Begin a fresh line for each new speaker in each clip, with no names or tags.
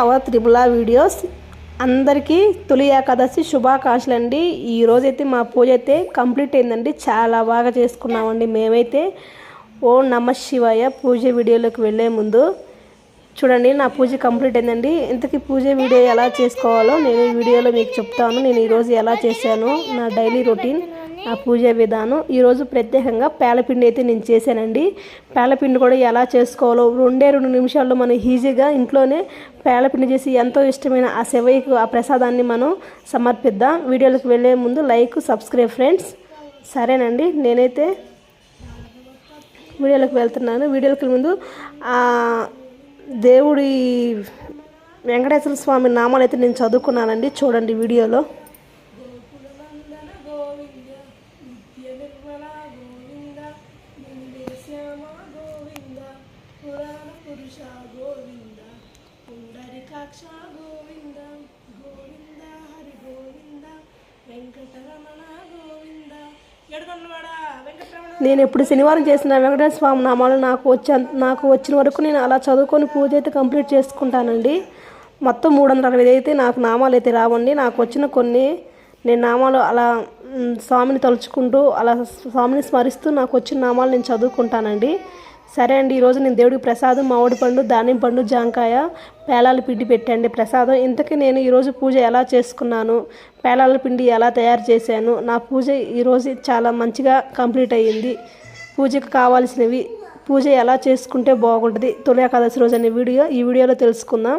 Hour త్రిబులా videos. అందరికీ తొలి ఏకాదశి శుభాకాంక్షలు అండి ఈరోజైతే మా పూజ అయితే కంప్లీట్ అయిందండి. చాలా బాగా చేసుకున్నామండి మేమైతే. ఓ నమ శివాయ. పూజ వీడియోలోకి వెళ్ళే ముందు చూడండి నా పూజ కంప్లీట్ అయిందండి. ఇంతకీ పూజ వీడియో ఎలా చేసుకోవాలో నేను ఈ వీడియోలో మీకు చెప్తాను. నేను ఈరోజు ఎలా చేశాను నా డైలీ రొటీన్. ఆ పూజ విధానం. ఈరోజు ప్రత్యేకంగా పేలపిండి అయితే నేను చేశానండి. పేలపిండి కూడా ఎలా చేసుకోవాలో రెండే రెండు నిమిషాల్లో మనం ఈజీగా ఇంట్లోనే పేలపిండి చేసి ఎంతో ఇష్టమైన ఆ శివయ్యకు ఆ ప్రసాదాన్ని మనం సమర్పిద్దాం. వీడియోలకు వెళ్ళే ముందు లైక్ సబ్స్క్రైబ్ ఫ్రెండ్స్. సరేనండి నేనైతే వీడియోలకు వెళ్తున్నాను. వీడియోలకు ముందు ఆ దేవుడి వెంకటేశ్వర స్వామి నామాలు అయితే నేను చదువుకున్నానండి. చూడండి వీడియోలో. గోవింద గోవింద హరి గోవింద వెంకటరమణ గోవింద. వెంకటరమణ. నేను ఎప్పుడు శనివారం చేసిన వెంకటేశ్వర స్వామి నామాలు నాకు వచ్చే నాకు వచ్చిన వరకు నేను అలా చదువుకొని పూజ అయితే కంప్లీట్ చేసుకుంటానండి. మొత్తం మూడు వందల అరవై అయితే నాకు నామాలు అయితే రావండి. నాకు వచ్చిన కొన్ని నేను నామాలు అలా స్వామిని తలుచుకుంటూ అలా స్వామిని స్మరిస్తూ నాకు వచ్చిన నామాలు నేను చదువుకుంటానండి. సరే అండి ఈరోజు నేను దేవుడికి ప్రసాదం మామిడి పండు దానిమ్మ పండు జాంకాయ పేలాల పిండి పెట్టండి. ప్రసాదం ఇంతకీ నేను ఈరోజు పూజ ఎలా చేసుకున్నాను పేలాల పిండి ఎలా తయారు చేశాను నా పూజ ఈరోజు చాలా మంచిగా కంప్లీట్ అయ్యింది. పూజకు కావాల్సినవి పూజ ఎలా చేసుకుంటే బాగుంటుంది తొలి ఏకాదశి రోజు అనే వీడియో ఈ వీడియోలో తెలుసుకుందాం.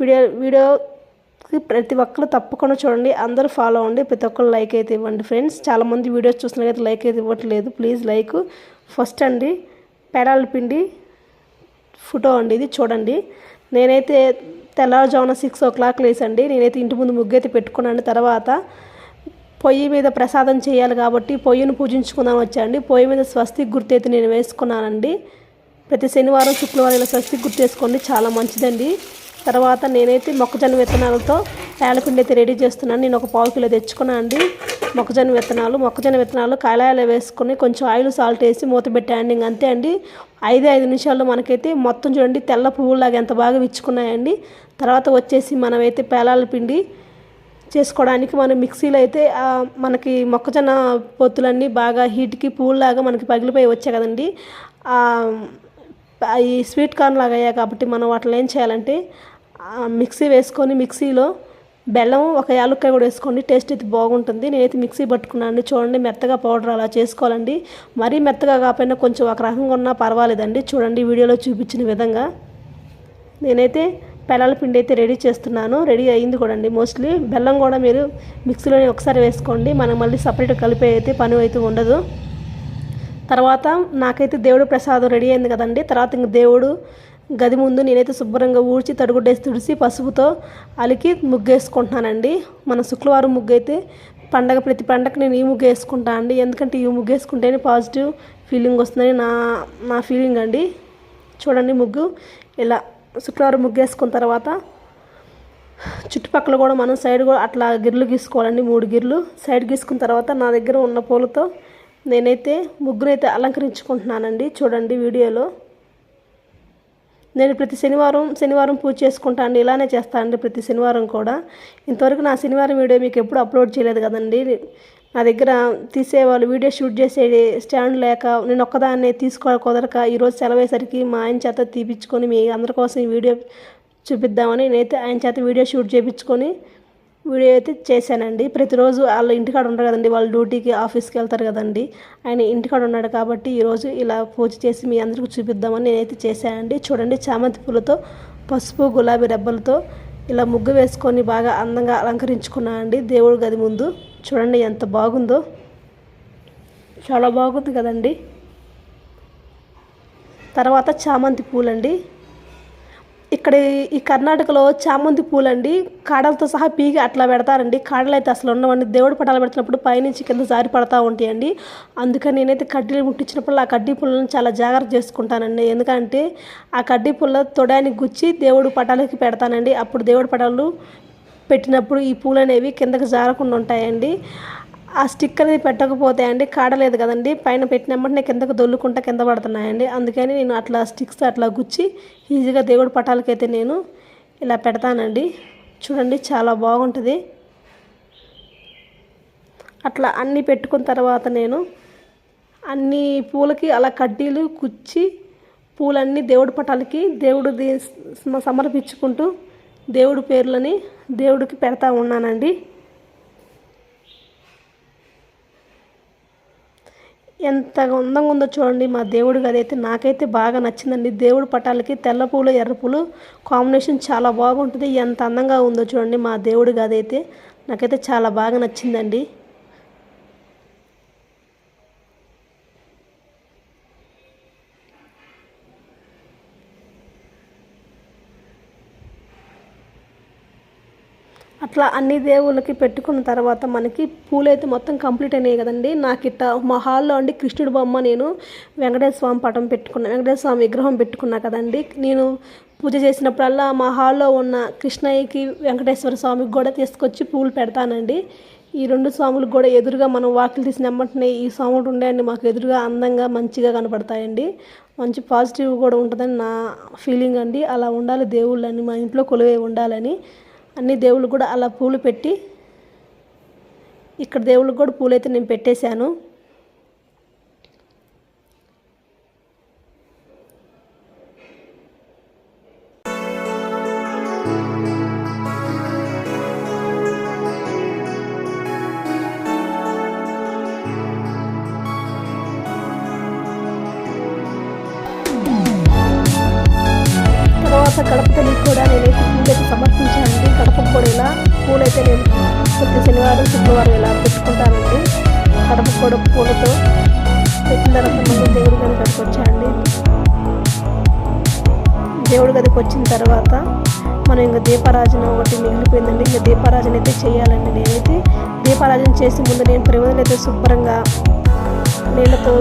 వీడియో వీడియో ప్రతి ఒక్కరు తప్పకుండా చూడండి అందరూ ఫాలో అవ్వండి ప్రతి ఒక్కరు లైక్ అయితే ఇవ్వండి. ఫ్రెండ్స్ చాలామంది వీడియోస్ చూస్తున్నట్లయితే లైక్ అయితే ఇవ్వట్లేదు. ప్లీజ్ లైక్ ఫస్ట్ అండి పెడాల పిండి ఫోటో అండి ఇది చూడండి. నేనైతే తెల్లవారుజామున సిక్స్ ఓ క్లాక్ లేసండి. నేనైతే ఇంటి ముందు ముగ్గైతే పెట్టుకున్నాను. తర్వాత పొయ్యి మీద ప్రసాదం చేయాలి కాబట్టి పొయ్యిని పూజించుకుందాం వచ్చాండి పొయ్యి మీద స్వస్తి గుర్తు అయితే నేను వేసుకున్నానండి. ప్రతి శనివారం శుక్రవారం ఇలా స్వస్తి గుర్తేసుకోండి చాలా మంచిదండి. తర్వాత నేనైతే మొక్కజొన్న విత్తనాలతో పేలపిండి అయితే రెడీ చేస్తున్నాను. నేను ఒక పావు కిలో తెచ్చుకున్నాను అండి మొక్కజొన్న విత్తనాలు మొక్కజొన్న విత్తనాలు కాలాయలు వేసుకొని కొంచెం ఆయిల్ సాల్ట్ వేసి మూత పెట్టండి అంతే అండి. ఐదు ఐదు నిమిషాల్లో మనకైతే మొత్తం చూడండి తెల్ల పువ్వులాగా ఎంత బాగా విచ్చుకున్నాయండి. తర్వాత వచ్చేసి మనమైతే పేలాల పిండి చేసుకోవడానికి మనం మిక్సీలో అయితే మనకి మొక్కజొన్న పొత్తులన్నీ బాగా హీట్కి పువ్వులాగా మనకి పగిలిపోయి వచ్చాయి కదండి. ఈ స్వీట్ కార్న్ లాగా అయ్యాయి కాబట్టి మనం వాటిలో ఏం చేయాలంటే మిక్సీ వేసుకొని మిక్సీలో బెల్లం ఒక యాలుక్కాయ కూడా వేసుకోండి. టేస్ట్ అయితే బాగుంటుంది. నేనైతే మిక్సీ పట్టుకున్నాను. చూడండి మెత్తగా పౌడర్ అలా చేసుకోవాలండి. మరీ మెత్తగా కాకపోయినా కొంచెం ఒక రకంగా ఉన్నా పర్వాలేదండి. చూడండి వీడియోలో చూపించిన విధంగా. నేనైతే పెలాల పిండి అయితే రెడీ చేస్తున్నాను. రెడీ అయింది కూడా అండి మోస్ట్లీ. బెల్లం కూడా మీరు మిక్సీలోనే ఒకసారి వేసుకోండి. మనం మళ్ళీ సపరేట్ కలిపే అయితే పని అయితే ఉండదు. తర్వాత నాకైతే దేవుడు ప్రసాదం రెడీ అయింది కదండి. తర్వాత ఇంక దేవుడు గది ముందు నేనైతే శుభ్రంగా ఊడ్చి తడుగుడ్డేసి తుడిసి పసుపుతో అలికి ముగ్గేసుకుంటున్నానండి. మన శుక్రవారం ముగ్గు అయితే పండగ ప్రతి పండగ నేను ఈ ముగ్గు వేసుకుంటాను అండి. ఎందుకంటే ఈ ముగ్గు వేసుకుంటేనే పాజిటివ్ ఫీలింగ్ వస్తుందని నా నా ఫీలింగ్ అండి. చూడండి ముగ్గు ఇలా శుక్రవారం ముగ్గు వేసుకున్న తర్వాత చుట్టుపక్కల కూడా మనం సైడ్ కూడా అట్లా గిర్లు గీసుకోవాలండి మూడు గిర్లు. సైడ్ గీసుకున్న తర్వాత నా దగ్గర ఉన్న పూలతో నేనైతే ముగ్గునైతే అలంకరించుకుంటున్నానండి. చూడండి వీడియోలో. నేను ప్రతి శనివారం శనివారం పూజ చేసుకుంటా అండి ఇలానే చేస్తా అండి ప్రతి శనివారం కూడా. ఇంతవరకు నా శనివారం వీడియో మీకు ఎప్పుడు అప్లోడ్ చేయలేదు కదండి. నా దగ్గర తీసేవాళ్ళు వీడియో షూట్ చేసే స్టాండ్ లేక నేను ఒక్కదాన్నే తీసుకో కుదరక ఈరోజు సెలవేసరికి మా ఆయన చేత తీపించుకొని మీ అందరి కోసం ఈ వీడియో చూపిద్దామని నేనైతే ఆయన చేత వీడియో షూట్ చేయించుకొని వీడియో అయితే చేశానండి. ప్రతిరోజు వాళ్ళ ఇంటికాడ ఉండరు కదండి. వాళ్ళు డ్యూటీకి ఆఫీస్కి వెళ్తారు కదండి. ఆయన ఇంటికాడ ఉన్నాడు కాబట్టి ఈరోజు ఇలా పూజ చేసి మీ అందరికీ చూపిద్దామని నేనైతే చేశానండి. చూడండి చామంతి పూలతో పసుపు గులాబీ రెబ్బలతో ఇలా ముగ్గు వేసుకొని బాగా అందంగా అలంకరించుకున్నానండి. దేవుడి గది ముందు చూడండి ఎంత బాగుందో. చాలా బాగుంది కదండి. తర్వాత చామంతి పూలండి. ఇక్కడ ఈ కర్ణాటకలో చామంతి పూలండి. కాడలతో సహా పీకి అట్లా పెడతారండి. కాడలు అయితే అసలు ఉండవండి. దేవుడు పటాలు పెడుతున్నప్పుడు పైనుంచి కింద జారి పడతా ఉంటాయండి. అందుకని నేనైతే కడ్డీలు ముట్టించినప్పుడు ఆ కడ్డీ పుల్లను చాలా జాగ్రత్త చేసుకుంటానండి. ఎందుకంటే ఆ కడ్డీ పుల్ల తొడానికి గుచ్చి దేవుడు పటాలకి పెడతానండి. అప్పుడు దేవుడి పటాలు పెట్టినప్పుడు ఈ పూలు అనేవి కిందకి జారకుండా ఉంటాయండి. ఆ స్టిక్ అనేది పెట్టకపోతే అండి కాడలేదు కదండి. పైన పెట్టిన వెంటనే కిందకు దొల్లుకుంటా కింద పడుతున్నాయండి. అందుకని నేను అట్లా స్టిక్స్ అట్లా గుచ్చి ఈజీగా దేవుడి పటాలకైతే నేను ఇలా పెడతానండి. చూడండి చాలా బాగుంటుంది. అట్లా అన్నీ పెట్టుకున్న తర్వాత నేను అన్ని పూలకి అలా కడ్డీలు కుచ్చి పూలన్నీ దేవుడి పటాలకి దేవుడు సమర్పించుకుంటూ దేవుడి పేర్లని దేవుడికి పెడతా ఉన్నానండి. ఎంత అందంగా ఉందో చూడండి మా దేవుడి గది అయితే నాకైతే బాగా నచ్చిందండి. దేవుడి పటాలకి తెల్ల పూలు ఎర్ర పూలు కాంబినేషన్ చాలా బాగుంటుంది. ఎంత అందంగా ఉందో చూడండి మా దేవుడి గది అయితే నాకైతే చాలా బాగా నచ్చిందండి. అట్లా అన్ని దేవుళ్ళకి పెట్టుకున్న తర్వాత మనకి పూలైతే మొత్తం కంప్లీట్ అయినాయి కదండి. నాకు ఇట్ట మా హాల్లో అండి కృష్ణుడి బొమ్మ నేను వెంకటేశ్వర స్వామి పటం పెట్టుకున్నా వెంకటేశ్వర స్వామి విగ్రహం పెట్టుకున్నా కదండి. నేను పూజ చేసినప్పుడల్లా మా హాల్లో ఉన్న కృష్ణయ్యకి వెంకటేశ్వర స్వామికి కూడా తీసుకొచ్చి పూలు పెడతానండి. ఈ రెండు స్వాములకు కూడా ఎదురుగా మనం వాకిలు తీసిన వెంటనే ఈ స్వాములు ఉండేయండి మాకు ఎదురుగా అందంగా మంచిగా కనపడతాయండి. మంచి పాజిటివ్ కూడా ఉంటుందని నా ఫీలింగ్ అండి. అలా ఉండాలి దేవుళ్ళని మా ఇంట్లో కొలువే ఉండాలని. అన్ని దేవుళ్ళు కూడా అలా పూలు పెట్టి ఇక్కడ దేవుళ్ళకి కూడా పూలైతే నేను పెట్టేశాను. తర్వాత గడప కూడా నేనైతే పూలైతే సమర్పించానండి గడపకు కూడా ఇలా పూలైతే నేను ప్రతి శనివారం శుక్రవారం ఇలా పెట్టుకుంటానండి. గడప కూడా పూలతో పెట్టిన తర్వాత మళ్ళీ దేవుడి గదికి వచ్చానండి. దేవుడి గదికి వచ్చిన తర్వాత మనం ఇంకా దీపారాజన ఒకటి మిగిలిపోయిందండి. ఇంకా దీపారాజన అయితే చేయాలండి నేనైతే. దీపారాజన చేసే ముందు నేను ప్రమిదలు అయితే శుభ్రంగా నీళ్ళతో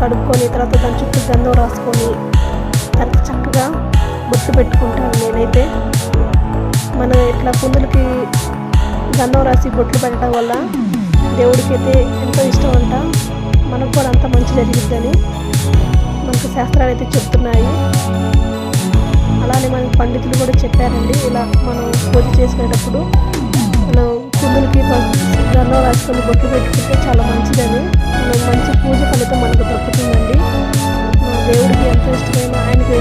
కడుక్కొని తర్వాత దాని చుట్టూ గంధం రాసుకొని తర్వాత చక్కగా బొట్టు పెట్టుకుంటాను నేనైతే. ఇట్లా కుందులకి గంధం రాసి బొట్లు పెట్టడం వల్ల దేవుడికి అయితే ఎంతో ఇష్టం అంట. మనకు కూడా అంత మంచి జరిగిద్దని మనకు శాస్త్రాలు అయితే చెప్తున్నాయి. అలానే మనకి పండితులు కూడా చెప్పారండి ఇలా మనం పూజ చేసుకునేటప్పుడు మనం కుందులకి గంధం రాసుకొని బొట్లు పెట్టుకుంటే చాలా మంచిదని. మనం మంచి పూజ ఫలితం మనకు దక్కుతుందండి. దేవుడికి ఎంతో ఇష్టమైన ఆయనకి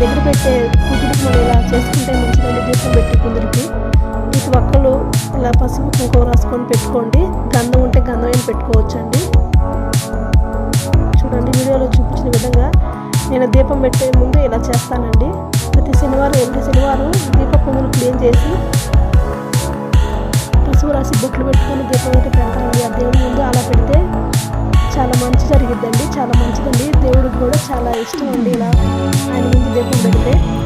దగ్గర పెట్టే కుదురుకి మనం ఇలా చేసుకుంటే మంచిదని దీపం పెట్టి కుదురుకి. ప్రతి ఒక్కలు ఇలా పసుపు కుంకుమ రాసుకొని పెట్టుకోండి. గంధం ఉంటే గంధం అయిన పెట్టుకోవచ్చండి. చూడండి వీడియోలో చూపించిన విధంగా నేను దీపం పెట్టే ముందు ఇలా చేస్తానండి. ప్రతి శనివారం ఎవ్రీ శనివారం దీప పువ్వులు క్లీన్ చేసి పసుపు రాసి బొట్లు పెట్టుకొని దీపం అయితే పెడతానండి. ఆ దేవుడి ముందు అలా పెడితే చాలా మంచి జరిగిద్దండి. చాలా మంచిదండి. కూడా చాలా ఇష్టం అండి ఇలా. ఆయన ముందు దీపం పెడితే.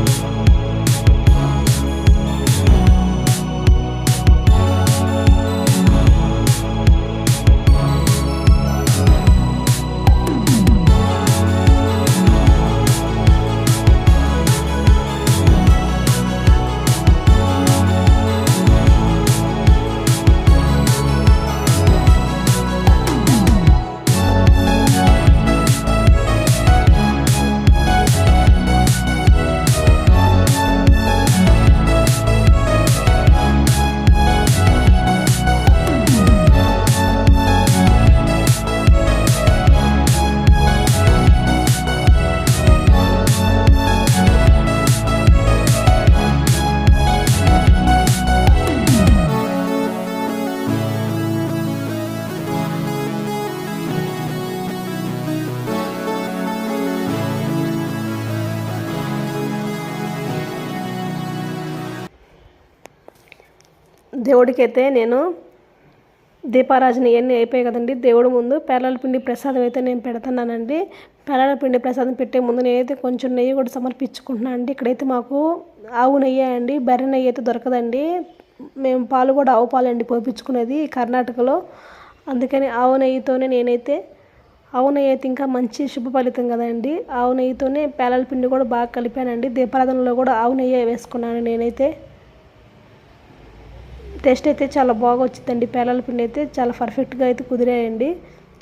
దేవుడికైతే నేను దీపారాజన ఇవన్నీ అయిపోయాయి కదండి. దేవుడు ముందు పేలాల పిండి ప్రసాదం అయితే నేను పెడుతున్నానండి. పేలాల పిండి ప్రసాదం పెట్టే ముందు నేనైతే కొంచెం నెయ్యి కూడా సమర్పించుకుంటున్నాను అండి. ఇక్కడైతే మాకు ఆవు నెయ్యి అండి. బర్రె నెయ్యి అయితే దొరకదండి. మేము పాలు కూడా ఆవు పాలు అండి పోపించుకునేది కర్ణాటకలో. అందుకని ఆవు నెయ్యితోనే నేనైతే ఆవు నెయ్యి అయితే ఇంకా మంచి శుభ ఫలితం కదండి. ఆవు నెయ్యితోనే పేలాల పిండి కూడా బాగా కలిపానండి. దీపారాధనలో కూడా ఆవు నెయ్యి వేసుకున్నాను నేనైతే. టేస్ట్ అయితే చాలా బాగా వచ్చిందండి పేలాల పిండి అయితే చాలా పర్ఫెక్ట్గా అయితే కుదిరాయండి.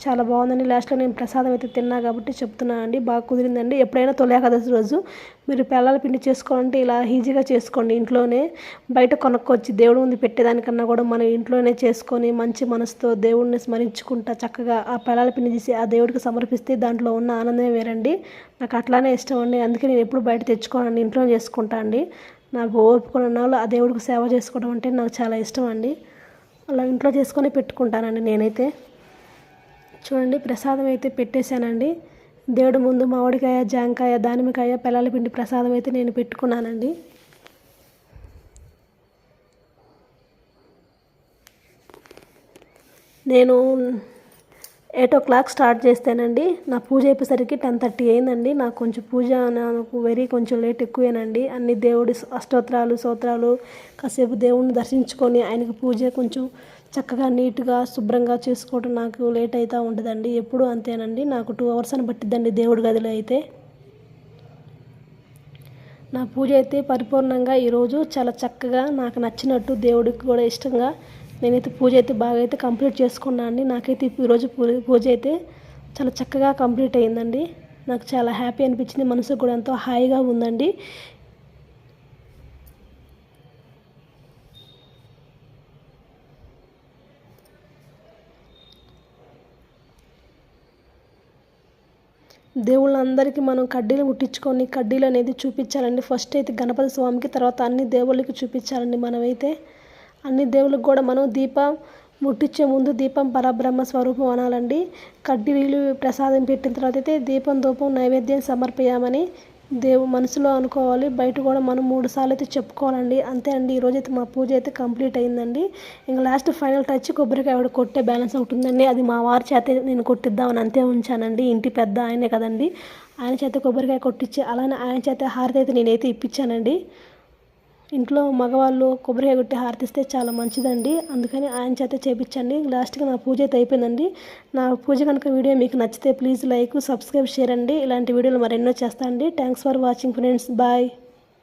చాలా బాగుందండి. లాస్ట్లో నేను ప్రసాదం అయితే తిన్నా కాబట్టి చెప్తున్నాను అండి. బాగా కుదిరిందండి. ఎప్పుడైనా తొలి ఏకాదశి రోజు మీరు పిల్లల పిండి చేసుకోవాలంటే ఇలా ఈజీగా చేసుకోండి ఇంట్లోనే. బయట కొనుక్కొచ్చి దేవుడు ముందు పెట్టేదానికన్నా కూడా మనం ఇంట్లోనే చేసుకొని మంచి మనసుతో దేవుడిని స్మరించుకుంటా చక్కగా ఆ పిల్లల పిండి తీసి ఆ దేవుడికి సమర్పిస్తే దాంట్లో ఉన్న ఆనందమే వేరండి. నాకు అట్లానే ఇష్టం అండి. అందుకే నేను ఎప్పుడు బయట తెచ్చుకోనండి. ఇంట్లో చేసుకుంటా అండి. నాకు ఓపుకున్న వాళ్ళు ఆ దేవుడికి సేవ చేసుకోవడం అంటే నాకు చాలా ఇష్టం అండి. అలా ఇంట్లో చేసుకొని పెట్టుకుంటానండి నేనైతే. చూడండి ప్రసాదం అయితే పెట్టేశానండి. దేవుడు ముందు మామిడికాయ జాంకాయ దానిమ్మకాయ పిల్లల పిండి ప్రసాదం అయితే నేను పెట్టుకున్నానండి. నేను ఎయిట్ ఓ క్లాక్ స్టార్ట్ చేస్తానండి నా పూజ అయిపోయేసరికి టెన్ థర్టీ అయిందండి. నాకు కొంచెం పూజ నాకు వెరీ కొంచెం లేట్ ఎక్కువేనండి. అన్ని దేవుడి అష్టోత్తరాలు సోత్రాలు కాసేపు దేవుడిని దర్శించుకొని ఆయనకి పూజ కొంచెం చక్కగా నీట్గా శుభ్రంగా చేసుకోవడం నాకు లేట్ అవుతూ ఉంటుందండి ఎప్పుడు అంతేనండి. నాకు టూ అవర్స్ అని పట్టిద్దండి దేవుడి గదిలో అయితే. నా పూజ అయితే పరిపూర్ణంగా ఈరోజు చాలా చక్కగా నాకు నచ్చినట్టు దేవుడికి కూడా ఇష్టంగా నేనైతే పూజ అయితే బాగా అయితే కంప్లీట్ చేసుకున్నాను అండి. నాకైతే ఈరోజు పూజ అయితే చాలా చక్కగా కంప్లీట్ అయిందండి. నాకు చాలా హ్యాపీ అనిపించింది. మనసు కూడా ఎంతో హాయిగా ఉందండి. దేవుళ్ళందరికీ మనం కడ్డీలు ముట్టించుకొని కడ్డీలు అనేది చూపించాలండి. ఫస్ట్ అయితే గణపతి స్వామికి తర్వాత అన్ని దేవుళ్ళకి చూపించాలండి మనమైతే. అన్ని దేవుళ్ళకి కూడా మనం దీపం ముట్టించే ముందు దీపం పరబ్రహ్మ స్వరూపం అనాలండి. కడ్డీలు ప్రసాదం పెట్టిన తర్వాత అయితే దీపం ధూపం నైవేద్యం సమర్పయామని దేవు మనసులో అనుకోవాలి. బయట కూడా మనం మూడు సార్లు అయితే చెప్పుకోవాలండి. అంతే అండి. ఈరోజు అయితే మా పూజ అయితే కంప్లీట్ అయిందండి. ఇంకా లాస్ట్ ఫైనల్ టచ్ కొబ్బరికాయ ఆవిడ కొట్టే బ్యాలెన్స్ ఉంటుందండి అది మా వారి చేత నేను కొట్టిద్దామని అంతే ఉంచానండి. ఇంటి పెద్ద ఆయనే కదండి. ఆయన చేత కొబ్బరికాయ కొట్టించి అలానే ఆయన చేత హారతి అయితే నేనైతే ఇప్పించానండి. ఇంట్లో మగవాళ్ళు కొబ్బరి కొట్టి హారతిస్తే చాలా మంచిదండి. అందుకని ఆయన చేత చేపించండి. లాస్ట్గా నా పూజ అయితే అయిపోయిందండి. నా పూజ కనుక వీడియో మీకు నచ్చితే ప్లీజ్ లైక్ సబ్స్క్రైబ్ షేర్ అండి. ఇలాంటి వీడియోలు మరెన్నో చేస్తాండి thanks for watching friends bye